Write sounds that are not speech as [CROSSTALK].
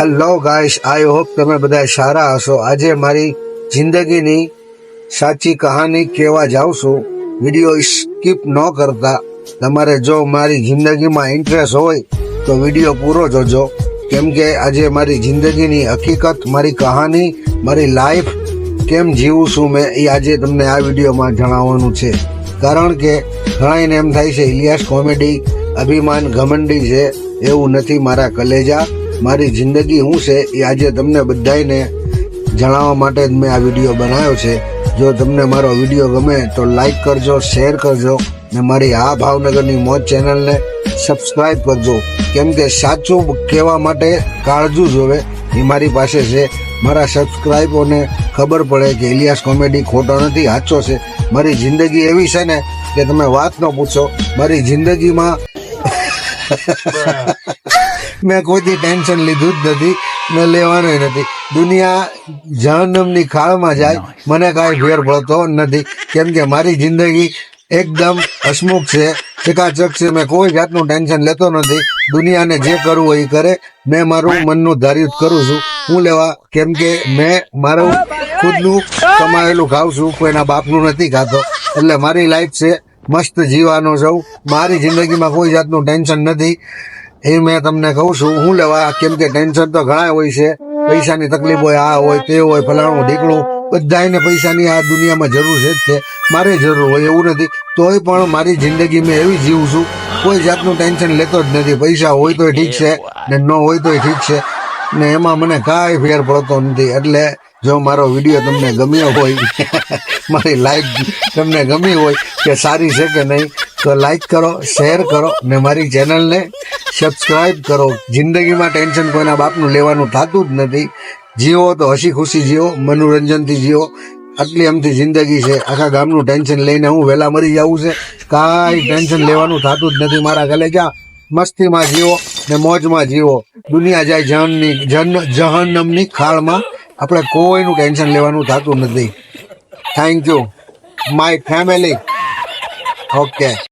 Hello ગાઈશ I hope તમે બધા સારા હશો. આજે મારી જિંદગીની સાચી કહાની કહેવા જાઉં છું. વીડિયો સ્કીપ ન કરતા. તમારે જો મારી જિંદગીમાં ઇન્ટરેસ્ટ હોય, તો વીડિયો પૂરો જોજો. કેમ કે આજે મારી જિંદગીની હકીકત, મારી કહાની, મારી લાઈફ કેમ જીવું છું મેં, એ આજે તમને આ વિડીયોમાં જણાવવાનું છે. કારણ કે ઘણાઈને એમ થાય છે, ઇલિયાસ કોમેડી અભિમાન ઘમંડી છે. એવું નથી મારા કલેજા. મારી જિંદગી શું છે એ આજે તમને બધાને જણાવવા માટે જ મેં આ વીડિયો બનાવ્યો છે. જો તમને મારો વીડિયો ગમે તો લાઈક કરજો, શેર કરજો ને મારી આ ભાવનગરની મોજ ચેનલને સબસ્ક્રાઈબ કરજો. કેમ કે સાચું કહેવા માટે કાળજું જોવે એ મારી પાસે છે. મારા સબસ્ક્રાઈબોને ખબર પડે કે ઇલિયાસ કોમેડી ખોટો નથી, સાચો છે. મારી જિંદગી એવી છે ને કે તમે વાત ન પૂછો. મારી જિંદગીમાં મેં કોઈથી ટેન્શન લીધું જ નથી મેં લેવાનું નથી. દુનિયા જહનમની ખાળમાં જાય, મને કાંઈ ફેર પડતો નથી. કેમ કે મારી જિંદગી એકદમ હસમુખ છે, ચકાચક છે, મેં કોઈ જાતનું ટેન્શન લેતો નથી. દુનિયાને જે કરવું હોય એ કરે. મેં મારું મનનું ધાર્યું કરું છું. હું લેવા, કેમ કે મેં મારું ખુદનું કમાયેલું ખાઉં છું, કોઈના બાપનું નથી ખાતો. એટલે મારી લાઈફ છે, મસ્ત જીવાનો છું. મારી જિંદગીમાં કોઈ જાતનું ટેન્શન નથી. એ મેં તમને કહું છું, હું લેવા, કેમ કે ટેન્શન તો ઘણા હોય છે. પૈસાની તકલીફ હોય આ હોય, તે હોય, ફલાણું ઢીકણું બધાને પૈસાની આ દુનિયામાં જરૂર છે જ છે. મારે જરૂર હોય એવું નથી. તોય પણ મારી જિંદગી મેં એવી જીવું છું, કોઈ જાતનું ટેન્શન લેતો જ નથી. પૈસા હોય તોય ઠીક છે ને ન હોય તોય ઠીક છે. ને એમાં મને કાંઈ ફેર પડતો નથી. એટલે જો મારો વીડિયો તમને ગમ્યો હોય, [LAUGHS] મારી લાઈફ તમને ગમી હોય કે સારી છે કે નહીં તો લાઈક કરો શેર કરો ને મારી ચેનલને સબસ્ક્રાઈબ કરો. જિંદગીમાં ટેન્શન કોઈના બાપનું લેવાનું થતું જ નથી. જીવો તો હસી ખુશી જીવો, મનોરંજનથી જીવો. આટલી એમથી જિંદગી છે. આખા ગામનું ટેન્શન લઈને હું વહેલા મરી જવું છે. કાંઈ ટેન્શન લેવાનું થતું જ નથી મારા ગલે જા મસ્તીમાં જીવો ને મોજમાં જીવો. દુનિયા જાય જહનની જન, જહન્નમની ખાળમાં. આપણે કોઈનું ટેન્શન લેવાનું થતું નથી. Thank you my family okay